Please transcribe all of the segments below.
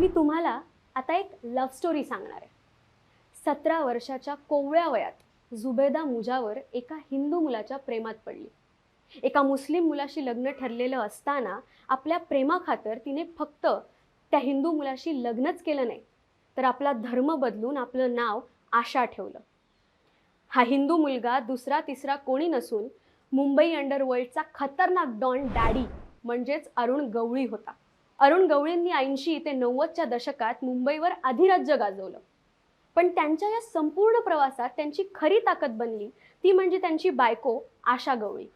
मी तुम्हाला आता एक लव्ह स्टोरी सांगणार आहे. सतरा वर्षाच्या कोवळ्या वयात जुबेदा मुजावर एका हिंदू मुलाच्या प्रेमात पडली. एका मुस्लिम मुलाशी लग्न ठरलेलं असताना आपल्या प्रेमाखातर तिने फक्त त्या हिंदू मुलाशी लग्नच केलं नाही तर आपला धर्म बदलून आपलं नाव आशा ठेवलं. हा हिंदू मुलगा दुसरा तिसरा कोणी नसून मुंबई अंडरवर्ल्डचा खतरनाक डॉन डॅडी म्हणजेच अरुण गवळी होता. अरुण गवळींनी ऐंशी ते नव्वदच्या दशकात मुंबईवर अधिराज्य गाजवलं. पण त्यांच्या या संपूर्ण प्रवासात त्यांची खरी ताकद बनली. ती म्हणजे त्यांची बायको आशा गवळी.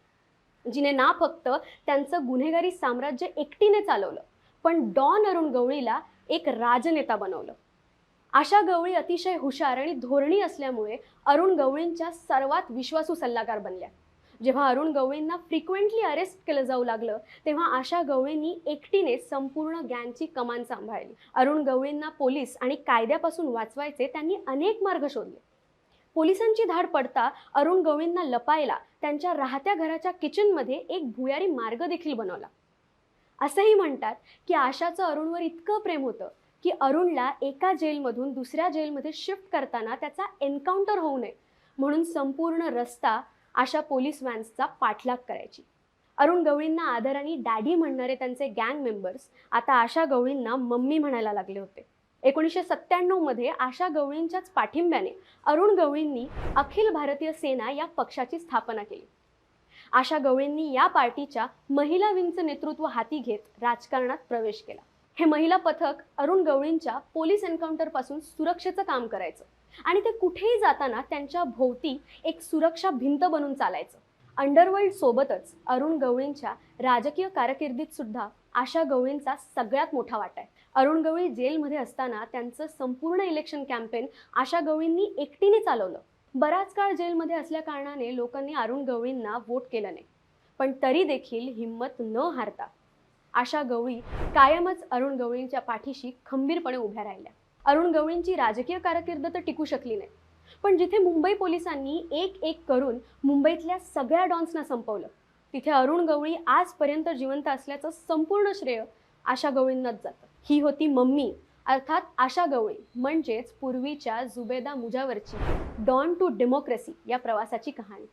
जिने ना फक्त त्यांचं गुन्हेगारी साम्राज्य एकटीने चालवलं पण डॉन अरुण गवळीला एक राजनेता बनवलं. आशा गवळी अतिशय हुशार आणि धोरणी असल्यामुळे अरुण गवळींच्या सर्वात विश्वासू सल्लागार बनल्या. जेव्हा अरुण गवळींना फ्रिक्वेंटली अरेस्ट केलं जाऊ लागलं तेव्हा आशा गवळींनी एकटीने संपूर्ण गँगची कमान सांभाळली. अरुण गवळींना पोलीस आणि कायद्यापासून वाचवायचे त्यांनी अनेक मार्ग शोधले. पोलिसांची धाड पडता अरुण गवळींना लपायला त्यांच्या राहत्या घराच्या किचनमध्ये एक भुयारी मार्ग देखील बनवला. असंही म्हणतात की आशाचं अरुणवर इतकं प्रेम होतं की अरुणला एका जेलमधून दुसऱ्या जेलमध्ये शिफ्ट करताना त्याचा एन्काउंटर होऊ नये म्हणून संपूर्ण रस्ता आशा पोलीस व्हॅन्सचा पाठलाग करायची. अरुण गवळींना आदराने डॅडी म्हणणारे त्यांचे गँग मेंबर्स आता आशा गवळींना मम्मी म्हणायला लागले होते. एकोणीसशे सत्त्याण्णवमध्ये आशा गवळींच्याच पाठिंब्याने अरुण गवळींनी अखिल भारतीय सेना या पक्षाची स्थापना केली. आशा गवळींनी या पार्टीच्या महिला विंगचं नेतृत्व हाती घेत राजकारणात प्रवेश केला. हे महिला पथक अरुण गवळींच्या पोलीस एन्काउंटरपासून सुरक्षेचं काम करायचं. आणि ते कुठेही जाताना त्यांच्या भोवती एक सुरक्षा भिंत बनून चालायचं. अंडरवर्ल्ड सोबतच अरुण गवळींच्या राजकीय कारकिर्दीत सुद्धा आशा गवळींचा सगळ्यात मोठा वाटा आहे. अरुण गवळी जेलमध्ये असताना त्यांचं संपूर्ण इलेक्शन कॅम्पेन आशा गवळींनी एकटीने चालवलं. बराच काळ जेलमध्ये असल्या कारणाने लोकांनी अरुण गवळींना वोट केलं नाही. पण तरी देखील हिंमत न हारता आशा गवळी कायमच अरुण गवळींच्या पाठीशी खंबीरपणे उभ्या राहिल्या. अरुण गवळींची राजकीय कारकीर्द तर टिकू शकली नाही. पण जिथे मुंबई पोलिसांनी एक एक करून मुंबईतल्या सगळ्या डॉन्सना संपवलं तिथे अरुण गवळी आजपर्यंत जिवंत असल्याचं संपूर्ण श्रेय आशा गवळींनाच जातं. ही होती मम्मी अर्थात आशा गवळी म्हणजेच पूर्वीच्या जुबेदा मुजावरची डॉन टू डेमोक्रेसी या प्रवासाची कहाणी.